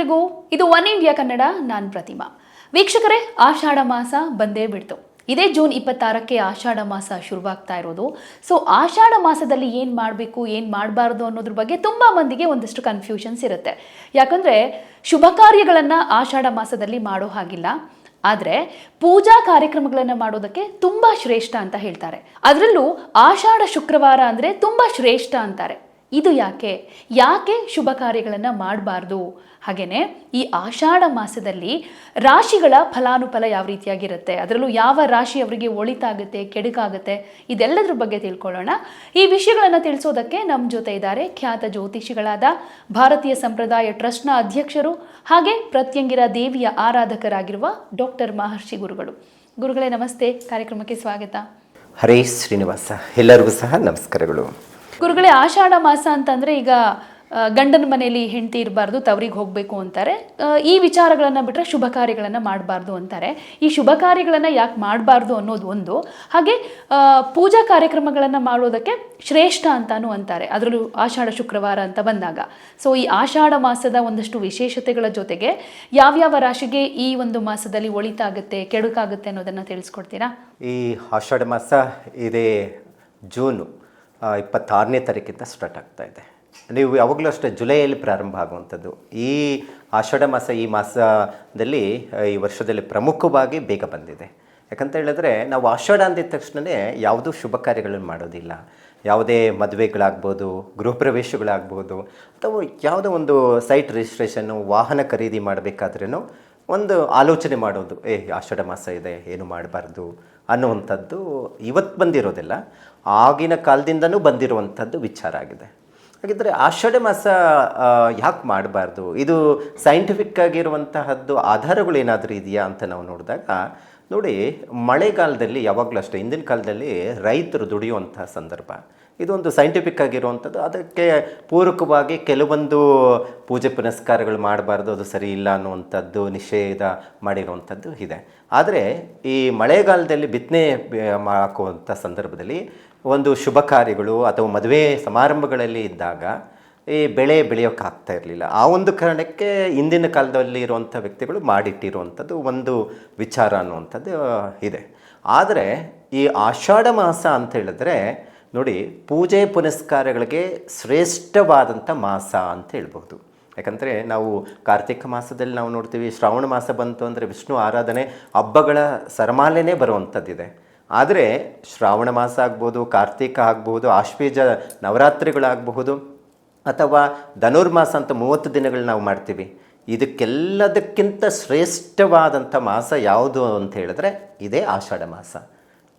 ಎಲ್ರಿಗೂ ಇದು one India Kannada, ನಾನು ಪ್ರತಿಮಾ. ವೀಕ್ಷಕರೇ, ಆಷಾಢ ಮಾಸ ಬಂದೇ ಬಿಡ್ತು. ಇದೇ ಜೂನ್ ಇಪ್ಪತ್ತಾರಕ್ಕೆ ಆಷಾಢ ಮಾಸ ಶುರುವಾಗ್ತಾ ಇರೋದು. ಸೊ ಆಷಾಢ ಮಾಸದಲ್ಲಿ ಏನು ಮಾಡಬೇಕು, ಏನು ಮಾಡಬಾರ್ದು ಅನ್ನೋದ್ರ ಬಗ್ಗೆ ತುಂಬ ಮಂದಿಗೆ ಒಂದಷ್ಟು ಕನ್ಫ್ಯೂಷನ್ಸ್ ಇರುತ್ತೆ. ಯಾಕಂದರೆ, ಶುಭ ಕಾರ್ಯಗಳನ್ನು ಆಷಾಢ ಮಾಸದಲ್ಲಿ ಮಾಡೋ ಹಾಗಿಲ್ಲ. ಆದರೆ, ಪೂಜಾ ಕಾರ್ಯಕ್ರಮಗಳನ್ನು ಮಾಡೋದಕ್ಕೆ ತುಂಬ ಶ್ರೇಷ್ಠ ಅಂತ ಹೇಳ್ತಾರೆ. ಅದರಲ್ಲೂ ಆಷಾಢ ಶುಕ್ರವಾರ ಅಂದರೆ ತುಂಬ ಶ್ರೇಷ್ಠ ಅಂತಾರೆ. ಇದು ಯಾಕೆ? ಯಾಕೆ ಶುಭ ಕಾರ್ಯಗಳನ್ನು ಮಾಡಬಾರ್ದು? ಹಾಗೆಯೇ ಈ ಆಷಾಢ ಮಾಸದಲ್ಲಿ ರಾಶಿಗಳ ಫಲಾನುಫಲ ಯಾವ ರೀತಿಯಾಗಿರುತ್ತೆ? ಅದರಲ್ಲೂ ಯಾವ ರಾಶಿ ಅವರಿಗೆ ಒಳಿತಾಗುತ್ತೆ, ಕೆಡುಕಾಗುತ್ತೆ? ಇದೆಲ್ಲದರ ಬಗ್ಗೆ ತಿಳ್ಕೊಳ್ಳೋಣ. ಈ ವಿಷಯಗಳನ್ನು ತಿಳಿಸೋದಕ್ಕೆ ನಮ್ಮ ಜೊತೆ ಇದ್ದಾರೆ ಖ್ಯಾತ ಜ್ಯೋತಿಷಿಗಳಾದ ಭಾರತೀಯ ಸಂಪ್ರದಾಯ ಟ್ರಸ್ಟ್ನ ಅಧ್ಯಕ್ಷರು ಹಾಗೆ ಪ್ರತ್ಯಂಗಿರ ದೇವಿಯ ಆರಾಧಕರಾಗಿರುವ ಡಾಕ್ಟರ್ ಮಹರ್ಷಿ ಗುರುಗಳು. ಗುರುಗಳೇ, ನಮಸ್ತೆ. ಕಾರ್ಯಕ್ರಮಕ್ಕೆ ಸ್ವಾಗತ. ಹರೇ ಶ್ರೀನಿವಾಸ. ಎಲ್ಲರಿಗೂ ಸಹ ನಮಸ್ಕಾರಗಳು. ಗುರುಗಳೇ, ಆಷಾಢ ಮಾಸ ಅಂತಂದ್ರೆ ಈಗ ಗಂಡನ ಮನೆಯಲ್ಲಿ ಹೆಂಡತಿ ಇರಬಾರ್ದು, ತವರಿಗೆ ಹೋಗಬೇಕು ಅಂತಾರೆ. ಈ ವಿಚಾರಗಳನ್ನು ಬಿಟ್ಟರೆ ಶುಭ ಕಾರ್ಯಗಳನ್ನು ಮಾಡಬಾರ್ದು ಅಂತಾರೆ. ಈ ಶುಭ ಕಾರ್ಯಗಳನ್ನು ಯಾಕೆ ಮಾಡಬಾರ್ದು ಅನ್ನೋದು ಒಂದು. ಹಾಗೆ ಪೂಜಾ ಕಾರ್ಯಕ್ರಮಗಳನ್ನು ಮಾಡೋದಕ್ಕೆ ಶ್ರೇಷ್ಠ ಅಂತಾನೂ ಅಂತಾರೆ. ಅದರಲ್ಲೂ ಆಷಾಢ ಶುಕ್ರವಾರ ಅಂತ ಬಂದಾಗ. ಸೊ ಈ ಆಷಾಢ ಮಾಸದ ಒಂದಷ್ಟು ವಿಶೇಷತೆಗಳ ಜೊತೆಗೆ ಯಾವ್ಯಾವ ರಾಶಿಗೆ ಈ ಒಂದು ಮಾಸದಲ್ಲಿ ಒಳಿತಾಗುತ್ತೆ, ಕೆಡುಕಾಗುತ್ತೆ ಅನ್ನೋದನ್ನು ತಿಳಿಸ್ಕೊಡ್ತೀರಾ? ಈ ಆಷಾಢ ಮಾಸ ಇದೇ ಜೂನು. ಇಪ್ಪತ್ತಾರನೇ ತಾರೀಕಿಂದ ಸ್ಟಾರ್ಟ್ ಆಗ್ತಾ ಇದೆ. ನೀವು ಯಾವಾಗಲೂ ಅಷ್ಟೇ ಜುಲೈಯಲ್ಲಿ ಪ್ರಾರಂಭ ಆಗುವಂಥದ್ದು. ಈ ಆಷಾಢ ಮಾಸ, ಈ ಮಾಸದಲ್ಲಿ ಈ ವರ್ಷದಲ್ಲಿ ಪ್ರಮುಖವಾಗಿ ಬೇಗ ಬಂದಿದೆ. ಯಾಕಂತ ಹೇಳಿದ್ರೆ, ನಾವು ಆಷಾಢ ಅಂದಿದ ತಕ್ಷಣವೇ ಯಾವುದೂ ಶುಭ ಕಾರ್ಯಗಳನ್ನು ಮಾಡೋದಿಲ್ಲ. ಯಾವುದೇ ಮದುವೆಗಳಾಗ್ಬೋದು ಗೃಹ ಪ್ರವೇಶಗಳಾಗ್ಬೋದು ಅಥವಾ ಯಾವುದೋ ಒಂದು ಸೈಟ್ ರಿಜಿಸ್ಟ್ರೇಷನ್ನು ವಾಹನ ಖರೀದಿ ಮಾಡಬೇಕಾದ್ರೂ ಒಂದು ಆಲೋಚನೆ ಮಾಡೋದು, ಏ, ಆಷಾಢ ಮಾಸ ಇದೆ, ಏನು ಮಾಡಬಾರ್ದು? ಅನ್ನುವಂಥದ್ದು ಇವತ್ತು ಬಂದಿರೋದಿಲ್ಲ. ಆಗಿನ ಕಾಲದಿಂದನೂ ಬಂದಿರುವಂಥದ್ದು ವಿಚಾರ ಆಗಿದೆ. ಹಾಗಿದ್ದರೆ ಆಷಾಢ ಮಾಸ ಯಾಕೆ ಮಾಡಬಾರ್ದು? ಇದು ಸೈಂಟಿಫಿಕ್ ಆಗಿರುವಂತಹದ್ದು ಆಧಾರಗಳು ಏನಾದರೂ ಇದೆಯಾ ಅಂತ ನಾವು ನೋಡಿದಾಗ, ನೋಡಿ, ಮಳೆಗಾಲದಲ್ಲಿ, ಯಾವಾಗಲೂ ಅಷ್ಟೇ, ಹಿಂದಿನ ಕಾಲದಲ್ಲಿ ರೈತರು ದುಡಿಯುವಂತಹ ಸಂದರ್ಭ. ಇದೊಂದು ಸೈಂಟಿಫಿಕ್ ಆಗಿರುವಂಥದ್ದು. ಅದಕ್ಕೆ ಪೂರಕವಾಗಿ ಕೆಲವೊಂದು ಪೂಜೆ ಪುನಸ್ಕಾರಗಳು ಮಾಡಬಾರ್ದು, ಅದು ಸರಿ ಇಲ್ಲ ಅನ್ನುವಂಥದ್ದು, ನಿಷೇಧ ಮಾಡಿರುವಂಥದ್ದು ಇದೆ. ಆದರೆ ಈ ಮಳೆಗಾಲದಲ್ಲಿ ಬಿತ್ತನೆ ಹಾಕುವಂಥ ಸಂದರ್ಭದಲ್ಲಿ ಒಂದು ಶುಭ ಕಾರ್ಯಗಳು ಅಥವಾ ಮದುವೆ ಸಮಾರಂಭಗಳಲ್ಲಿ ಇದ್ದಾಗ ಈ ಬೆಳೆ ಬೆಳೆಯೋಕ್ಕಾಗ್ತಾ ಇರಲಿಲ್ಲ. ಆ ಒಂದು ಕಾರಣಕ್ಕೆ ಹಿಂದಿನ ಕಾಲದಲ್ಲಿ ಇರುವಂಥ ವ್ಯಕ್ತಿಗಳು ಮಾಡಿಟ್ಟಿರುವಂಥದ್ದು ಒಂದು ವಿಚಾರ ಅನ್ನುವಂಥದ್ದು ಇದೆ. ಆದರೆ ಈ ಆಷಾಢ ಮಾಸ ಅಂತ ಹೇಳಿದ್ರೆ ನೋಡಿ, ಪೂಜೆ ಪುನಸ್ಕಾರಗಳಿಗೆ ಶ್ರೇಷ್ಠವಾದಂಥ ಮಾಸ ಅಂತ ಹೇಳ್ಬೋದು. ಯಾಕಂದರೆ ನಾವು ಕಾರ್ತಿಕ ಮಾಸದಲ್ಲಿ ನಾವು ನೋಡ್ತೀವಿ, ಶ್ರಾವಣ ಮಾಸ ಬಂತು ಅಂದರೆ ವಿಷ್ಣು ಆರಾಧನೆ ಹಬ್ಬಗಳ ಸರಮಾಲೆನೇ ಬರುವಂಥದ್ದಿದೆ. ಆದರೆ ಶ್ರಾವಣ ಮಾಸ ಆಗ್ಬೋದು, ಕಾರ್ತಿಕ ಆಗ್ಬೋದು, ಆಶ್ವೀಜ ನವರಾತ್ರಿಗಳಾಗಬಹುದು, ಅಥವಾ ಧನುರ್ಮಾಸ ಅಂತ ಮೂವತ್ತು ದಿನಗಳು ನಾವು ಮಾಡ್ತೀವಿ. ಇದಕ್ಕೆಲ್ಲದಕ್ಕಿಂತ ಶ್ರೇಷ್ಠವಾದಂಥ ಮಾಸ ಯಾವುದು ಅಂತ ಹೇಳಿದ್ರೆ ಇದೇ ಆಷಾಢ ಮಾಸ.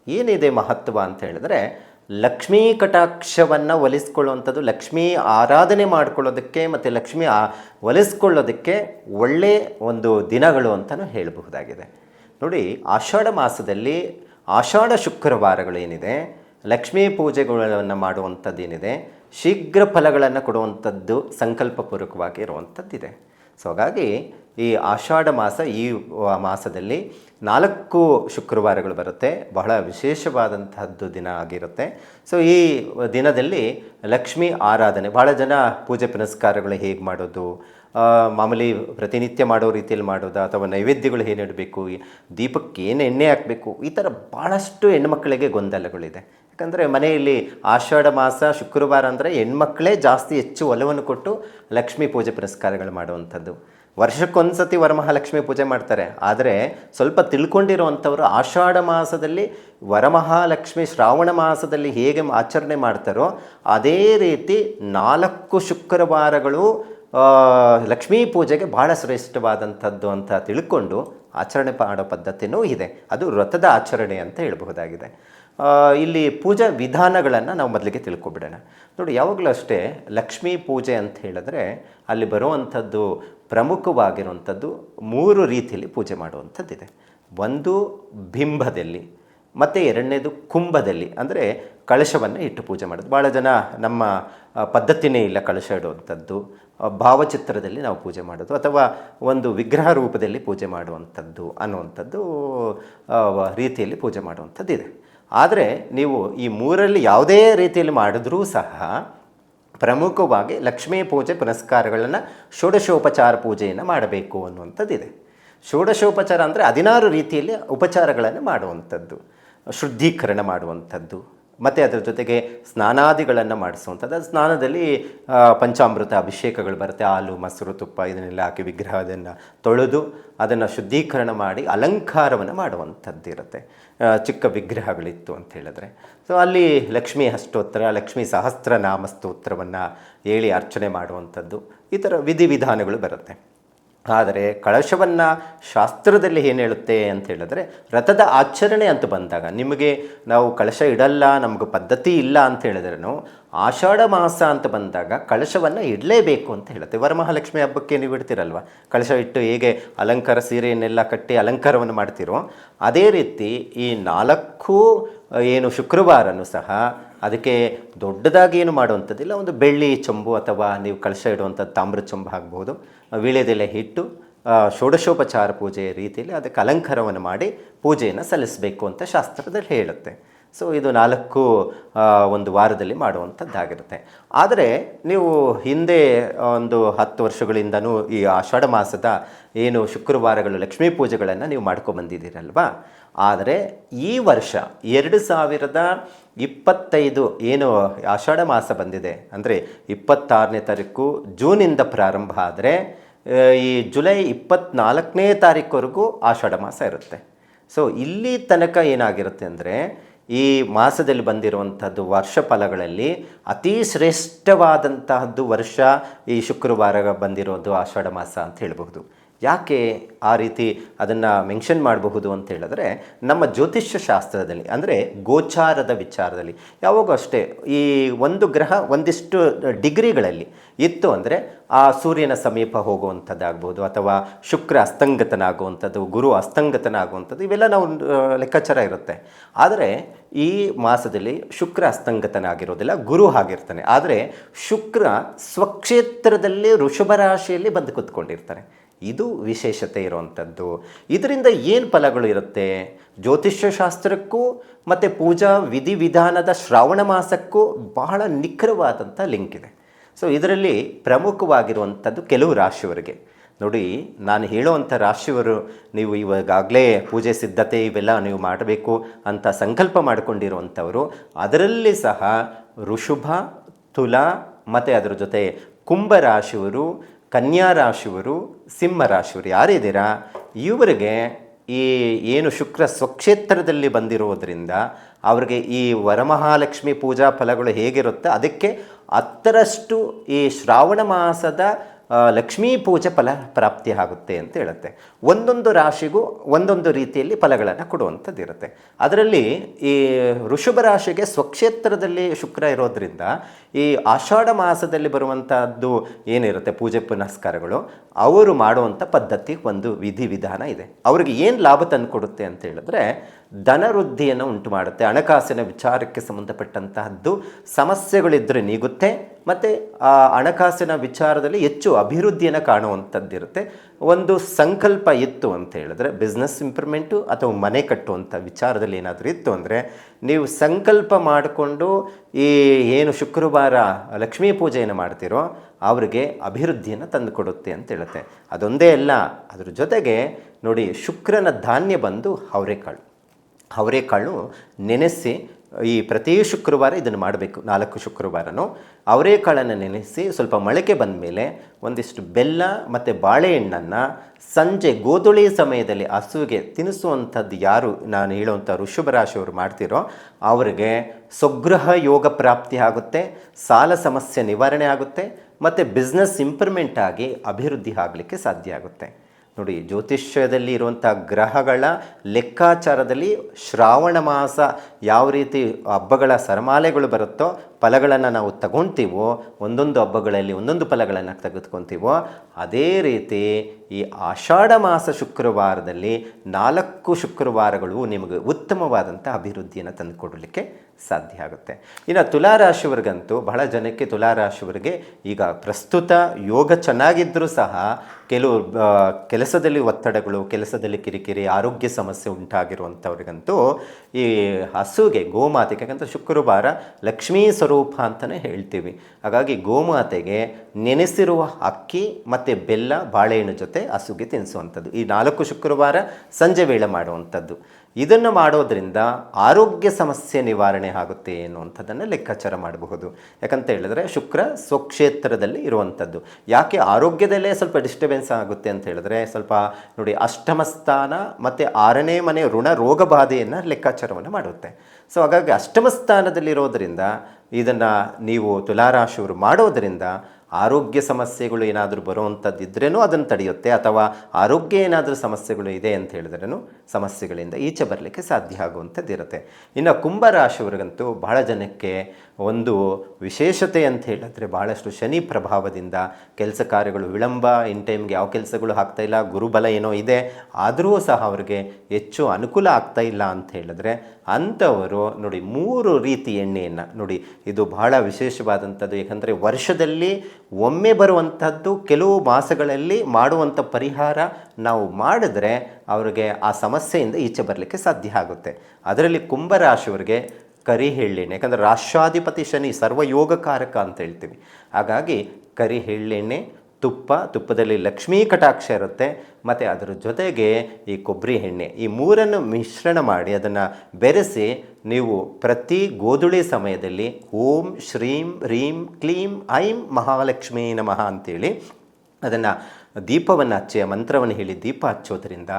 ಏನಿದೆ ಮಹತ್ವ ಅಂತ ಹೇಳಿದ್ರೆ ಲಕ್ಷ್ಮೀ ಕಟಾಕ್ಷವನ್ನು ಒಲಿಸ್ಕೊಳ್ಳುವಂಥದ್ದು, ಲಕ್ಷ್ಮೀ ಆರಾಧನೆ ಮಾಡ್ಕೊಳ್ಳೋದಕ್ಕೆ ಮತ್ತು ಲಕ್ಷ್ಮೀ ಆ ಒಲಿಸ್ಕೊಳ್ಳೋದಕ್ಕೆ ಒಳ್ಳೆಯ ಒಂದು ದಿನಗಳು ಅಂತಲೂ ಹೇಳಬಹುದಾಗಿದೆ. ನೋಡಿ, ಆಷಾಢ ಮಾಸದಲ್ಲಿ ಆಷಾಢ ಶುಕ್ರವಾರಗಳೇನಿದೆ, ಲಕ್ಷ್ಮೀ ಪೂಜೆಗಳನ್ನು ಮಾಡುವಂಥದ್ದೇನಿದೆ, ಶೀಘ್ರ ಫಲಗಳನ್ನು ಕೊಡುವಂಥದ್ದು ಸಂಕಲ್ಪಪೂರ್ವಕವಾಗಿ ಇರುವಂಥದ್ದಿದೆ. ಸೊ ಹಾಗಾಗಿ ಈ ಆಷಾಢ ಮಾಸ ಈ ಮಾಸದಲ್ಲಿ ನಾಲ್ಕು ಶುಕ್ರವಾರಗಳು ಬರುತ್ತೆ, ಬಹಳ ವಿಶೇಷವಾದಂತಹದ್ದು ದಿನ ಆಗಿರುತ್ತೆ. ಸೊ ಈ ದಿನದಲ್ಲಿ ಲಕ್ಷ್ಮಿ ಆರಾಧನೆ ಭಾಳ ಜನ ಪೂಜೆ ಪುನಸ್ಕಾರಗಳು ಹೇಗೆ ಮಾಡೋದು ಮಾಮೂಲಿ ಪ್ರತಿನಿತ್ಯ ಮಾಡೋ ರೀತಿಯಲ್ಲಿ ಮಾಡೋದಾ ಅಥವಾ ನೈವೇದ್ಯಗಳು ಏನು ಇಡಬೇಕು ದೀಪಕ್ಕೆ ಏನು ಎಣ್ಣೆ ಹಾಕಬೇಕು, ಈ ಥರ ಭಾಳಷ್ಟು ಹೆಣ್ಮಕ್ಳಿಗೆ ಗೊಂದಲಗಳಿದೆ. ಯಾಕಂದರೆ ಮನೆಯಲ್ಲಿ ಆಷಾಢ ಮಾಸ, ಶುಕ್ರವಾರ ಅಂದರೆ ಹೆಣ್ಮಕ್ಳೇ ಜಾಸ್ತಿ ಹೆಚ್ಚು ಒಲವನ್ನು ಕೊಟ್ಟು ಲಕ್ಷ್ಮೀ ಪೂಜೆ ಪುರಸ್ಕಾರಗಳು ಮಾಡುವಂಥದ್ದು. ವರ್ಷಕ್ಕೊಂದು ಸತಿ ವರಮಹಾಲಕ್ಷ್ಮಿ ಪೂಜೆ ಮಾಡ್ತಾರೆ. ಆದರೆ ಸ್ವಲ್ಪ ತಿಳ್ಕೊಂಡಿರುವಂಥವ್ರು ಆಷಾಢ ಮಾಸದಲ್ಲಿ ವರಮಹಾಲಕ್ಷ್ಮಿ, ಶ್ರಾವಣ ಮಾಸದಲ್ಲಿ ಹೇಗೆ ಆಚರಣೆ ಮಾಡ್ತಾರೋ, ಅದೇ ರೀತಿ ನಾಲ್ಕು ಶುಕ್ರವಾರಗಳು ಲಕ್ಷ್ಮೀ ಪೂಜೆಗೆ ಬಹಳ ಶ್ರೇಷ್ಠವಾದಂಥದ್ದು ಅಂತ ತಿಳ್ಕೊಂಡು ಆಚರಣೆ ಮಾಡೋ ಪದ್ಧತಿನೂ ಇದೆ. ಅದು ವ್ರತದ ಆಚರಣೆ ಅಂತ ಹೇಳಬಹುದಾಗಿದೆ. ಇಲ್ಲಿ ಪೂಜಾ ವಿಧಾನಗಳನ್ನು ನಾವು ಮೊದಲಿಗೆ ತಿಳ್ಕೊಬಿಡೋಣ. ನೋಡಿ, ಯಾವಾಗಲೂ ಅಷ್ಟೇ ಲಕ್ಷ್ಮೀ ಪೂಜೆ ಅಂತ ಹೇಳಿದ್ರೆ ಅಲ್ಲಿ ಬರುವಂಥದ್ದು ಪ್ರಮುಖವಾಗಿರುವಂಥದ್ದು ಮೂರು ರೀತಿಯಲ್ಲಿ ಪೂಜೆ ಮಾಡುವಂಥದ್ದಿದೆ. ಒಂದು ಬಿಂಬದಲ್ಲಿ ಮತ್ತು ಎರಡನೇದು ಕುಂಭದಲ್ಲಿ, ಅಂದರೆ ಕಳಶವನ್ನು ಇಟ್ಟು ಪೂಜೆ ಮಾಡೋದು. ಭಾಳ ಜನ ನಮ್ಮ ಪದ್ಧತಿನೇ ಇಲ್ಲ ಕಳಶ ಇಡುವಂಥದ್ದು. ಭಾವಚಿತ್ರದಲ್ಲಿ ನಾವು ಪೂಜೆ ಮಾಡೋದು, ಅಥವಾ ಒಂದು ವಿಗ್ರಹ ರೂಪದಲ್ಲಿ ಪೂಜೆ ಮಾಡುವಂಥದ್ದು ಅನ್ನುವಂಥದ್ದು ರೀತಿಯಲ್ಲಿ ಪೂಜೆ ಮಾಡುವಂಥದ್ದು ಇದೆ. ಆದರೆ ನೀವು ಈ ಮೂರಲ್ಲಿ ಯಾವುದೇ ರೀತಿಯಲ್ಲಿ ಮಾಡಿದ್ರೂ ಸಹ ಪ್ರಮುಖವಾಗಿ ಲಕ್ಷ್ಮೀ ಪೂಜೆ ಪುನಸ್ಕಾರಗಳನ್ನು ಷೋಡಶೋಪಚಾರ ಪೂಜೆಯನ್ನು ಮಾಡಬೇಕು ಅನ್ನುವಂಥದ್ದಿದೆ. ಷೋಡಶೋಪಚಾರ ಅಂದರೆ ಹದಿನಾರು ರೀತಿಯಲ್ಲಿ ಉಪಚಾರಗಳನ್ನು ಮಾಡುವಂಥದ್ದು. ಶುದ್ಧೀಕರಣ ಮಾಡುವಂಥದ್ದು, ಮತ್ತು ಅದರ ಜೊತೆಗೆ ಸ್ನಾನಾದಿಗಳನ್ನು ಮಾಡಿಸುವಂಥದ್ದು. ಅದು ಸ್ನಾನದಲ್ಲಿ ಪಂಚಾಮೃತ ಅಭಿಷೇಕಗಳು ಬರುತ್ತೆ. ಹಾಲು, ಮೊಸರು, ತುಪ್ಪ ಇದನ್ನೆಲ್ಲ ಹಾಕಿ ವಿಗ್ರಹದನ್ನು ತೊಳೆದು ಅದನ್ನು ಶುದ್ಧೀಕರಣ ಮಾಡಿ ಅಲಂಕಾರವನ್ನು ಮಾಡುವಂಥದ್ದು ಇರುತ್ತೆ. ಚಿಕ್ಕ ವಿಗ್ರಹಗಳಿತ್ತು ಅಂತ ಹೇಳಿದ್ರೆ. ಸೊ ಅಲ್ಲಿ ಲಕ್ಷ್ಮೀ ಅಷ್ಟೋತ್ತರ, ಲಕ್ಷ್ಮೀ ಸಹಸ್ರನಾಮ ಸ್ತೋತ್ರವನ್ನು ಹೇಳಿ ಅರ್ಚನೆ ಮಾಡುವಂಥದ್ದು. ಈ ಥರ ವಿಧಿವಿಧಾನಗಳು ಬರುತ್ತೆ. ಆದರೆ ಕಳಶವನ್ನು ಶಾಸ್ತ್ರದಲ್ಲಿ ಏನು ಹೇಳುತ್ತೆ ಅಂತ ಹೇಳಿದ್ರೆ, ರಥದ ಆಚರಣೆ ಅಂತ ಬಂದಾಗ ನಿಮಗೆ ನಾವು ಕಳಶ ಇಡಲ್ಲ, ನಮ್ಗೆ ಪದ್ಧತಿ ಇಲ್ಲ ಅಂತ ಹೇಳಿದ್ರೂ ಆಷಾಢ ಮಾಸ ಅಂತ ಬಂದಾಗ ಕಳಶವನ್ನು ಇಡಲೇಬೇಕು ಅಂತ ಹೇಳುತ್ತೆ. ವರಮಹಾಲಕ್ಷ್ಮಿ ಹಬ್ಬಕ್ಕೆ ನೀವು ಇಡ್ತಿರಲ್ವ? ಕಳಶ ಇಟ್ಟು ಹೇಗೆ ಅಲಂಕಾರ ಸೀರೆಯನ್ನೆಲ್ಲ ಕಟ್ಟಿ ಅಲಂಕಾರವನ್ನು ಮಾಡ್ತಿರೋ ಅದೇ ರೀತಿ ಈ ನಾಲ್ಕು ಏನು ಶುಕ್ರವಾರನೂ ಸಹ ಅದಕ್ಕೆ ದೊಡ್ಡದಾಗಿ ಏನು ಮಾಡುವಂಥದ್ದಿಲ್ಲ ಒಂದು ಬೆಳ್ಳಿ ಚೊಂಬು ಅಥವಾ ನೀವು ಕಳಶ ಇಡುವಂಥದ್ದು ತಾಮ್ರ ಚೊಂಬು ಆಗ್ಬೋದು. ವೀಳ್ಯದೆಲೆ ಇಟ್ಟು ಆ, ಷೋಡಶೋಪಚಾರ ಪೂಜೆಯ ರೀತಿಯಲ್ಲಿ ಅದಕ್ಕೆ ಅಲಂಕಾರವನ್ನು ಮಾಡಿ ಪೂಜೆಯನ್ನು ಸಲ್ಲಿಸಬೇಕು ಅಂತ ಶಾಸ್ತ್ರದಲ್ಲಿ ಹೇಳುತ್ತೆ. ಸೊ ಇದು ನಾಲ್ಕು ಒಂದು ವಾರದಲ್ಲಿ ಮಾಡುವಂಥದ್ದಾಗಿರುತ್ತೆ. ಆದರೆ ನೀವು ಹಿಂದೆ ಒಂದು ಹತ್ತು ವರ್ಷಗಳಿಂದನೂ ಈ ಆಷಾಢ ಮಾಸದ ಏನು ಶುಕ್ರವಾರಗಳು, ಲಕ್ಷ್ಮೀ ಪೂಜೆಗಳನ್ನು ನೀವು ಮಾಡ್ಕೊಬಂದಿದ್ದೀರಲ್ವಾ? ಆದರೆ ಈ ವರ್ಷ ಎರಡು ಸಾವಿರದ ಇಪ್ಪತ್ತೈದು ಏನು ಆಷಾಢ ಮಾಸ ಬಂದಿದೆ, ಅಂದರೆ ಇಪ್ಪತ್ತಾರನೇ ತಾರೀಕು ಜೂನಿಂದ ಪ್ರಾರಂಭ ಆದರೆ ಈ ಜುಲೈ ಇಪ್ಪತ್ತ್ನಾಲ್ಕನೇ ತಾರೀಕುವರೆಗೂ ಆಷಾಢ ಮಾಸ ಇರುತ್ತೆ. ಸೊ ಇಲ್ಲಿ ತನಕ ಏನಾಗಿರುತ್ತೆ ಅಂದರೆ ಈ ಮಾಸದಲ್ಲಿ ಬಂದಿರುವಂಥದ್ದು ವರ್ಷ ಫಲಗಳಲ್ಲಿ ಅತಿ ಶ್ರೇಷ್ಠವಾದಂತಹದ್ದು ವರ್ಷ ಈ ಶುಕ್ರವಾರ ಬಂದಿರೋದು ಆಷಾಢ ಮಾಸ ಅಂತ ಹೇಳಬಹುದು. ಯಾಕೆ ಆ ರೀತಿ ಅದನ್ನು ಮೆನ್ಷನ್ ಮಾಡಬಹುದು ಅಂತ ಹೇಳಿದ್ರೆ, ನಮ್ಮ ಜ್ಯೋತಿಷ್ಯ ಶಾಸ್ತ್ರದಲ್ಲಿ, ಅಂದರೆ ಗೋಚಾರದ ವಿಚಾರದಲ್ಲಿ, ಯಾವಾಗೂ ಅಷ್ಟೇ ಈ ಒಂದು ಗ್ರಹ ಒಂದಿಷ್ಟು ಡಿಗ್ರಿಗಳಲ್ಲಿ ಇತ್ತು ಅಂದರೆ ಆ ಸೂರ್ಯನ ಸಮೀಪ ಹೋಗುವಂಥದ್ದಾಗ್ಬೋದು, ಅಥವಾ ಶುಕ್ರ ಅಸ್ತಂಗತನಾಗುವಂಥದ್ದು, ಗುರು ಅಸ್ತಂಗತನಾಗುವಂಥದ್ದು, ಇವೆಲ್ಲ ನಾವು ಲೆಕ್ಕಾಚಾರ ಇರುತ್ತೆ. ಆದರೆ ಈ ಮಾಸದಲ್ಲಿ ಶುಕ್ರ ಅಸ್ತಂಗತನಾಗಿರೋದಿಲ್ಲ, ಗುರು ಆಗಿರ್ತಾನೆ ಆದರೆ ಶುಕ್ರ ಸ್ವಕ್ಷೇತ್ರದಲ್ಲಿ ಋಷಭ ರಾಶಿಯಲ್ಲಿ ಬಂದು ಕೂತ್ಕೊಂಡಿರ್ತಾನೆ. ಇದು ವಿಶೇಷತೆ ಇರುವಂಥದ್ದು. ಇದರಿಂದ ಏನು ಫಲಗಳು ಇರುತ್ತೆ? ಜ್ಯೋತಿಷ್ಯ ಶಾಸ್ತ್ರಕ್ಕೂ ಮತ್ತು ಪೂಜಾ ವಿಧಿವಿಧಾನದ ಶ್ರಾವಣ ಮಾಸಕ್ಕೂ ಬಹಳ ನಿಖರವಾದಂಥ ಲಿಂಕ್ ಇದೆ. ಸೊ ಇದರಲ್ಲಿ ಪ್ರಮುಖವಾಗಿರುವಂಥದ್ದು ಕೆಲವು ರಾಶಿಯವರಿಗೆ. ನೋಡಿ, ನಾನು ಹೇಳುವಂಥ ರಾಶಿಯವರು, ನೀವು ಇವಾಗಲೇ ಪೂಜೆ ಸಿದ್ಧತೆ ಇವೆಲ್ಲ ನೀವು ಮಾಡಬೇಕು ಅಂತ ಸಂಕಲ್ಪ ಮಾಡಿಕೊಂಡಿರುವಂಥವರು, ಅದರಲ್ಲಿ ಸಹ ಋಷುಭ, ತುಲಾ ಮತ್ತು ಅದರ ಜೊತೆ ಕುಂಭ ರಾಶಿಯವರು ಕನ್ಯಾ ರಾಶಿಯವರು, ಸಿಂಹ ರಾಶಿಯವರು ಯಾರಿದ್ದೀರಾ ಇವರಿಗೆ ಈ ಏನು ಶುಕ್ರ ಸ್ವಕ್ಷೇತ್ರದಲ್ಲಿ ಬಂದಿರುವುದರಿಂದ ಅವರಿಗೆ ಈ ವರಮಹಾಲಕ್ಷ್ಮಿ ಪೂಜಾ ಫಲಗಳು ಹೇಗಿರುತ್ತೆ, ಅದಕ್ಕೆ ಹತ್ತರಷ್ಟು ಈ ಶ್ರಾವಣ ಮಾಸದ ಲಕ್ಷ್ಮೀ ಪೂಜೆ ಫಲ ಪ್ರಾಪ್ತಿ ಆಗುತ್ತೆ ಅಂತ ಹೇಳುತ್ತೆ. ಒಂದೊಂದು ರಾಶಿಗೂ ಒಂದೊಂದು ರೀತಿಯಲ್ಲಿ ಫಲಗಳನ್ನು ಕೊಡುವಂಥದ್ದು ಇರುತ್ತೆ ಅದರಲ್ಲಿ ಈ ಋಷಭ ರಾಶಿಗೆ ಸ್ವಕ್ಷೇತ್ರದಲ್ಲಿ ಶುಕ್ರ ಇರೋದ್ರಿಂದ ಈ ಆಷಾಢ ಮಾಸದಲ್ಲಿ ಬರುವಂಥದ್ದು ಏನಿರುತ್ತೆ ಪೂಜೆ ಪುನಸ್ಕಾರಗಳು, ಅವರು ಮಾಡುವಂಥ ಪದ್ಧತಿ ಒಂದು ವಿಧಿ ವಿಧಾನ ಇದೆ. ಅವ್ರಿಗೆ ಏನು ಲಾಭ ತಂದು ಕೊಡುತ್ತೆ ಅಂತ ಹೇಳಿದ್ರೆ ಧನವೃದ್ಧಿಯನ್ನು ಉಂಟು ಮಾಡುತ್ತೆ ಹಣಕಾಸಿನ ವಿಚಾರಕ್ಕೆ ಸಂಬಂಧಪಟ್ಟಂತಹದ್ದು ಸಮಸ್ಯೆಗಳಿದ್ದರೆ ನೀಗುತ್ತೆ ಮತ್ತು ಆ ಹಣಕಾಸಿನ ವಿಚಾರದಲ್ಲಿ ಹೆಚ್ಚು ಅಭಿವೃದ್ಧಿಯನ್ನು ಕಾಣುವಂಥದ್ದಿರುತ್ತೆ. ಒಂದು ಸಂಕಲ್ಪ ಇತ್ತು ಅಂತ ಹೇಳಿದ್ರೆ ಬಿಸ್ನೆಸ್ ಇಂಪ್ರೂವ್ಮೆಂಟು ಅಥವಾ ಮನೆ ಕಟ್ಟುವಂಥ ವಿಚಾರದಲ್ಲಿ ಏನಾದರೂ ಇತ್ತು ಅಂದರೆ ನೀವು ಸಂಕಲ್ಪ ಮಾಡಿಕೊಂಡು ಈ ಏನು ಶುಕ್ರವಾರ ಲಕ್ಷ್ಮೀ ಪೂಜೆಯನ್ನು ಮಾಡ್ತೀರೋ ಅವರಿಗೆ ಅಭಿವೃದ್ಧಿಯನ್ನು ತಂದುಕೊಡುತ್ತೆ ಅಂತ ಹೇಳುತ್ತೆ. ಅದೊಂದೇ ಅಲ್ಲ, ಅದ್ರ ಜೊತೆಗೆ ನೋಡಿ ಶುಕ್ರನ ಧಾನ್ಯ ಬಂದು ಅವರೆಕಾಳು. ಅವರೆಕಾಳು ನೆನೆಸಿ ಈ ಪ್ರತಿ ಶುಕ್ರವಾರ ಇದನ್ನು ಮಾಡಬೇಕು, ನಾಲ್ಕು ಶುಕ್ರವಾರನೂ. ಅವರೇಕಾಳನ್ನು ನೆನೆಸಿ ಸ್ವಲ್ಪ ಮೊಳಕೆ ಬಂದ ಮೇಲೆ ಒಂದಿಷ್ಟು ಬೆಲ್ಲ ಮತ್ತು ಬಾಳೆಹಣ್ಣನ್ನು ಸಂಜೆ ಗೋಧುಳಿ ಸಮಯದಲ್ಲಿ ಹಸುವಿಗೆ ತಿನ್ನಿಸುವಂಥದ್ದು ಯಾರು, ನಾನು ಹೇಳುವಂಥ ಋಷಭ ರಾಶಿಯವರು ಮಾಡ್ತಿರೋ, ಅವರಿಗೆ ಸ್ವಗೃಹ ಯೋಗ ಪ್ರಾಪ್ತಿ ಆಗುತ್ತೆ, ಸಾಲ ಸಮಸ್ಯೆ ನಿವಾರಣೆ ಆಗುತ್ತೆ, ಮತ್ತು ಬಿಸ್ನೆಸ್ ಇಂಪ್ರೂವ್ಮೆಂಟ್ ಆಗಿ ಅಭಿವೃದ್ಧಿ ಆಗಲಿಕ್ಕೆ ಸಾಧ್ಯ ಆಗುತ್ತೆ. ನೋಡಿ, ಜ್ಯೋತಿಷ್ಯದಲ್ಲಿ ಇರುವಂಥ ಗ್ರಹಗಳ ಲೆಕ್ಕಾಚಾರದಲ್ಲಿ ಶ್ರಾವಣ ಮಾಸ ಯಾವ ರೀತಿ ಹಬ್ಬಗಳ ಸರಮಾಲೆಗಳು ಬರುತ್ತೋ, ಫಲಗಳನ್ನು ನಾವು ತಗೊಳ್ತೀವೋ ಒಂದೊಂದು ಹಬ್ಬಗಳಲ್ಲಿ ಒಂದೊಂದು ಫಲಗಳನ್ನು ತೆಗೆದುಕೊತೀವೋ, ಅದೇ ರೀತಿ ಈ ಆಷಾಢ ಮಾಸ ಶುಕ್ರವಾರದಲ್ಲಿ ನಾಲ್ಕು ಶುಕ್ರವಾರಗಳು ನಿಮಗೆ ಉತ್ತಮವಾದಂಥ ಅಭಿವೃದ್ಧಿಯನ್ನು ತಂದುಕೊಡಲಿಕ್ಕೆ ಸಾಧ್ಯ ಆಗುತ್ತೆ. ಇನ್ನು ತುಲಾರಾಶಿಯವರಿಗಂತೂ ಬಹಳ ಜನಕ್ಕೆ ತುಲಾರಾಶಿಯವರಿಗೆ ಈಗ ಪ್ರಸ್ತುತ ಯೋಗ ಚೆನ್ನಾಗಿದ್ದರೂ ಸಹ ಕೆಲವು ಕೆಲಸದಲ್ಲಿ ಒತ್ತಡಗಳು, ಕೆಲಸದಲ್ಲಿ ಕಿರಿಕಿರಿ, ಆರೋಗ್ಯ ಸಮಸ್ಯೆ ಉಂಟಾಗಿರುವಂಥವ್ರಿಗಂತೂ ಈ ಹಸುಗೆ, ಗೋಮಾತೆಗೆ ಯಾಕಂದರೆ ಶುಕ್ರವಾರ ಲಕ್ಷ್ಮೀ ಸ್ವರೂಪ ಅಂತಲೇ ಹೇಳ್ತೀವಿ. ಹಾಗಾಗಿ ಗೋಮಾತೆಗೆ ನೆನೆಸಿರುವ ಅಕ್ಕಿ ಮತ್ತು ಬೆಲ್ಲ, ಬಾಳೆಹಣ್ಣು ಜೊತೆ ಹಸುಗೆ ತಿನ್ನಿಸುವಂಥದ್ದು. ಈ ನಾಲ್ಕು ಶುಕ್ರವಾರ ಸಂಜೆ ವೇಳೆ ಮಾಡುವಂಥದ್ದು. ಇದನ್ನು ಮಾಡೋದ್ರಿಂದ ಆರೋಗ್ಯ ಸಮಸ್ಯೆ ನಿವಾರಣೆ ಆಗುತ್ತೆ ಅನ್ನುವಂಥದ್ದನ್ನು ಲೆಕ್ಕಾಚಾರ ಮಾಡಬಹುದು. ಯಾಕಂತ ಹೇಳಿದ್ರೆ ಶುಕ್ರ ಸ್ವಕ್ಷೇತ್ರದಲ್ಲಿ ಇರುವಂಥದ್ದು. ಯಾಕೆ ಆರೋಗ್ಯದಲ್ಲೇ ಸ್ವಲ್ಪ ಡಿಸ್ಟರ್ಬೆನ್ಸ್ ಆಗುತ್ತೆ ಅಂತ ಹೇಳಿದ್ರೆ ಸ್ವಲ್ಪ ನೋಡಿ ಅಷ್ಟಮ ಸ್ಥಾನ ಮತ್ತು ಆರನೇ ಮನೆ ಋಣ ರೋಗ ಬಾಧೆಯನ್ನು ಲೆಕ್ಕಾಚಾರವನ್ನು ಮಾಡುತ್ತೆ. ಸೊ ಹಾಗಾಗಿ ಅಷ್ಟಮ ಸ್ಥಾನದಲ್ಲಿರೋದರಿಂದ ಇದನ್ನು ನೀವು ತುಲಾರಾಶಿಯವರು ಮಾಡೋದರಿಂದ ಆರೋಗ್ಯ ಸಮಸ್ಯೆಗಳು ಏನಾದರೂ ಬರುವಂಥದ್ದು ಇದ್ರೇನೂ ಅದನ್ನು ತಡೆಯುತ್ತೆ ಅಥವಾ ಆರೋಗ್ಯ ಏನಾದರೂ ಸಮಸ್ಯೆಗಳು ಇದೆ ಅಂತ ಹೇಳಿದ್ರೂ ಸಮಸ್ಯೆಗಳಿಂದ ಈಚೆ ಬರಲಿಕ್ಕೆ ಸಾಧ್ಯ ಆಗುವಂಥದ್ದಿರುತ್ತೆ ಇನ್ನು ಕುಂಭರಾಶಿಯವರಿಗಂತೂ ಬಹಳ ಜನಕ್ಕೆ ಒಂದು ವಿಶೇಷತೆ ಅಂತ ಹೇಳಿದ್ರೆ ಭಾಳಷ್ಟು ಶನಿ ಪ್ರಭಾವದಿಂದ ಕೆಲಸ ಕಾರ್ಯಗಳು ವಿಳಂಬ, ಇನ್ ಟೈಮ್ಗೆ ಯಾವ ಕೆಲಸಗಳು ಆಗ್ತಾ ಇಲ್ಲ, ಗುರುಬಲ ಏನೋ ಇದೆ, ಆದರೂ ಸಹ ಅವರಿಗೆ ಹೆಚ್ಚು ಅನುಕೂಲ ಆಗ್ತಾ ಇಲ್ಲ ಅಂತ ಹೇಳಿದ್ರೆ ಅಂಥವರು ನೋಡಿ ಮೂರು ರೀತಿ ಎಣ್ಣೆಯನ್ನು ನೋಡಿ, ಇದು ಬಹಳ ವಿಶೇಷವಾದಂಥದ್ದು. ಯಾಕಂದರೆ ವರ್ಷದಲ್ಲಿ ಒಮ್ಮೆ ಬರುವಂಥದ್ದು, ಕೆಲವು ಮಾಸಗಳಲ್ಲಿ ಮಾಡುವಂಥ ಪರಿಹಾರ ನಾವು ಮಾಡಿದ್ರೆ ಅವರಿಗೆ ಆ ಸಮಸ್ಯೆಯಿಂದ ಈಚೆ ಬರಲಿಕ್ಕೆ ಸಾಧ್ಯ ಆಗುತ್ತೆ. ಅದರಲ್ಲಿ ಕುಂಭರಾಶಿಯವರಿಗೆ ಕರಿ ಎಳ್ಳೆಣ್ಣೆ, ಯಾಕಂದರೆ ರಾಷ್ಟ್ರಾಧಿಪತಿ ಶನಿ ಸರ್ವಯೋಗಕಾರಕ ಅಂತ ಹೇಳ್ತೀವಿ. ಹಾಗಾಗಿ ಕರಿ ಎಳ್ಳೆಣ್ಣೆ, ತುಪ್ಪ, ತುಪ್ಪದಲ್ಲಿ ಲಕ್ಷ್ಮೀ ಕಟಾಕ್ಷ ಇರುತ್ತೆ. ಮತ್ತು ಅದರ ಜೊತೆಗೆ ಈ ಕೊಬ್ಬರಿ ಎಣ್ಣೆ, ಈ ಮೂರನ್ನು ಮಿಶ್ರಣ ಮಾಡಿ ಅದನ್ನು ಬೆರೆಸಿ ನೀವು ಪ್ರತಿ ಗೋಧುಳಿ ಸಮಯದಲ್ಲಿ ಓಂ ಶ್ರೀಂ, ರೀಂ, ಕ್ಲೀಂ, ಐಂ ಮಹಾಲಕ್ಷ್ಮೀ ನಮಃ ಅಂತೇಳಿ ಅದನ್ನು ದೀಪವನ್ನು ಹಚ್ಚಿ ಮಂತ್ರವನ್ನು ಹೇಳಿ ದೀಪ ಹಚ್ಚೋದ್ರಿಂದ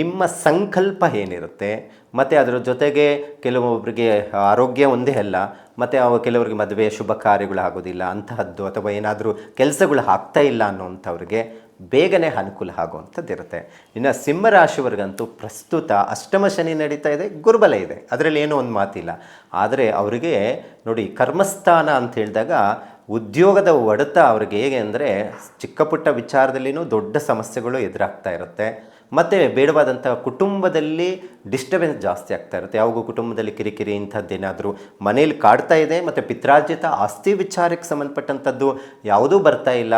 ನಿಮ್ಮ ಸಂಕಲ್ಪ ಏನಿರುತ್ತೆ? ಮತ್ತು ಅದರ ಜೊತೆಗೆ ಕೆಲವೊಬ್ಬರಿಗೆ ಆರೋಗ್ಯ ಒಂದೇ ಅಲ್ಲ, ಮತ್ತು ಅವ ಕೆಲವರಿಗೆ ಮದುವೆ ಶುಭ ಕಾರ್ಯಗಳು ಆಗೋದಿಲ್ಲ, ಅಂತಹದ್ದು ಅಥವಾ ಏನಾದರೂ ಕೆಲಸಗಳು ಆಗ್ತಾ ಇಲ್ಲ ಅನ್ನೋಂಥವ್ರಿಗೆ ಬೇಗನೆ ಅನುಕೂಲ ಆಗುವಂಥದ್ದು ಇರುತ್ತೆ. ಇನ್ನು ಸಿಂಹರಾಶಿವರೆಗಂತೂ ಪ್ರಸ್ತುತ ಅಷ್ಟಮ ಶನಿ ನಡೀತಾ ಇದೆ ಗುರುಬಲ ಇದೆ. ಅದರಲ್ಲಿ ಏನೂ ಒಂದು ಮಾತಿಲ್ಲ. ಆದರೆ ಅವರಿಗೆ ನೋಡಿ ಕರ್ಮಸ್ಥಾನ ಅಂತ ಹೇಳಿದಾಗ ಉದ್ಯೋಗದ ಒಡೆತ ಅವ್ರಿಗೆ ಹೇಗೆ ಅಂದರೆ ಚಿಕ್ಕ ಪುಟ್ಟ ವಿಚಾರದಲ್ಲಿನೂ ದೊಡ್ಡ ಸಮಸ್ಯೆಗಳು ಎದುರಾಗ್ತಾ ಇರುತ್ತೆ. ಮತ್ತು ಬೇಡವಾದಂಥ ಕುಟುಂಬದಲ್ಲಿ ಡಿಸ್ಟರ್ಬೆನ್ಸ್ ಜಾಸ್ತಿ ಆಗ್ತಾ ಇರುತ್ತೆ. ಯಾವಾಗೂ ಕುಟುಂಬದಲ್ಲಿ ಕಿರಿಕಿರಿ ಇಂಥದ್ದೇನಾದರೂ ಮನೇಲಿ ಕಾಡ್ತಾ ಇದೆ, ಮತ್ತು ಪಿತ್ರಾರ್ಜಿತ ಆಸ್ತಿ ವಿಚಾರಕ್ಕೆ ಸಂಬಂಧಪಟ್ಟಂಥದ್ದು ಯಾವುದೂ ಬರ್ತಾ ಇಲ್ಲ.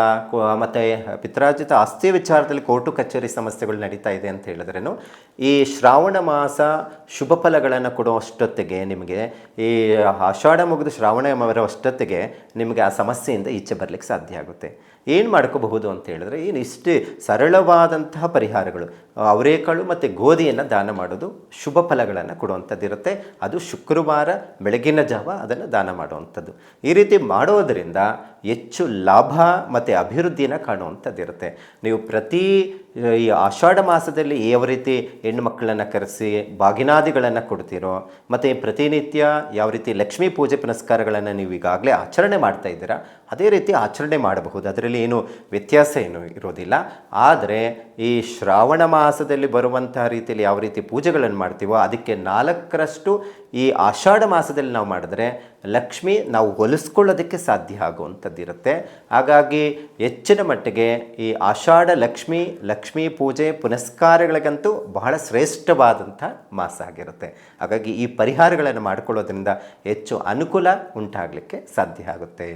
ಮತ್ತು ಪಿತ್ರಾರ್ಜಿತ ಆಸ್ತಿ ವಿಚಾರದಲ್ಲಿ ಕೋರ್ಟು ಕಚೇರಿ ಸಮಸ್ಯೆಗಳು ನಡೀತಾ ಇದೆ ಅಂತ ಹೇಳಿದ್ರೇನು, ಈ ಶ್ರಾವಣ ಮಾಸ ಶುಭ ಫಲಗಳನ್ನು ಕೊಡೋ ಅಷ್ಟೊತ್ತಿಗೆ ನಿಮಗೆ, ಈ ಆಷಾಢ ಮುಗಿದು ಶ್ರಾವಣ ಬರೋ ಅಷ್ಟೊತ್ತಿಗೆ ನಿಮಗೆ ಆ ಸಮಸ್ಯೆಯಿಂದ ಈಚೆ ಬರಲಿಕ್ಕೆ ಸಾಧ್ಯ ಆಗುತ್ತೆ. ಏನು ಮಾಡ್ಕೋಬಹುದು ಅಂತ ಹೇಳಿದ್ರೆ ಏನು ಇಷ್ಟೇ ಸರಳವಾದಂತಹ ಪರಿಹಾರಗಳು. ಅವರೇಕಾಳು ಮತ್ತು ಗೋಧಿಯನ್ನು ದಾನ ಮಾಡೋದು ಶುಭ ಫಲಗಳನ್ನು ಕೊಡುವಂಥದ್ದಿರುತ್ತೆ. ಅದು ಶುಕ್ರವಾರ ಬೆಳಗಿನ ಜಾವ ಅದನ್ನು ದಾನ ಮಾಡುವಂಥದ್ದು. ಈ ರೀತಿ ಮಾಡೋದರಿಂದ ಹೆಚ್ಚು ಲಾಭ ಮತ್ತು ಅಭಿವೃದ್ಧಿಯನ್ನು ಕಾಣುವಂಥದ್ದಿರುತ್ತೆ. ನೀವು ಪ್ರತಿ ಈ ಆಷಾಢ ಮಾಸದಲ್ಲಿ ಯಾವ ರೀತಿ ಹೆಣ್ಣು ಮಕ್ಕಳನ್ನು ಕರೆಸಿ ಬಾಗಿನಾದಿಗಳನ್ನು ಕೊಡ್ತೀರೋ ಮತ್ತು ಪ್ರತಿನಿತ್ಯ ಯಾವ ರೀತಿ ಲಕ್ಷ್ಮೀ ಪೂಜೆ ಪುನಸ್ಕಾರಗಳನ್ನು ನೀವು ಈಗಾಗಲೇ ಆಚರಣೆ ಮಾಡ್ತಾ ಇದ್ದೀರಾ, ಅದೇ ರೀತಿ ಆಚರಣೆ ಮಾಡಬಹುದು. ಅದರಲ್ಲಿ ಏನು ವ್ಯತ್ಯಾಸ ಏನು ಇರೋದಿಲ್ಲ. ಆದರೆ ಈ ಶ್ರಾವಣ ಮಾಸದಲ್ಲಿ ಬರುವಂತಹ ರೀತಿಯಲ್ಲಿ ಯಾವ ರೀತಿ ಪೂಜೆಗಳನ್ನು ಮಾಡ್ತೀವೋ ಅದಕ್ಕೆ ನಾಲ್ಕರಷ್ಟು ಈ ಆಷಾಢ ಮಾಸದಲ್ಲಿ ನಾವು ಮಾಡಿದ್ರೆ ಲಕ್ಷ್ಮಿ ನಾವು ಹೊಲಿಸ್ಕೊಳ್ಳೋದಕ್ಕೆ ಸಾಧ್ಯ ಆಗುವಂಥದ್ದಿರುತ್ತೆ. ಹಾಗಾಗಿ ಹೆಚ್ಚಿನ ಮಟ್ಟಿಗೆ ಈ ಆಷಾಢ ಲಕ್ಷ್ಮಿ, ಲಕ್ಷ್ಮೀ ಪೂಜೆ ಪುನಸ್ಕಾರಗಳಿಗಂತೂ ಬಹಳ ಶ್ರೇಷ್ಠವಾದಂಥ ಮಾಸ ಆಗಿರುತ್ತೆ. ಹಾಗಾಗಿ ಈ ಪರಿಹಾರಗಳನ್ನು ಮಾಡಿಕೊಳ್ಳೋದ್ರಿಂದ ಹೆಚ್ಚು ಅನುಕೂಲ ಉಂಟಾಗಲಿಕ್ಕೆ ಸಾಧ್ಯ ಆಗುತ್ತೆ.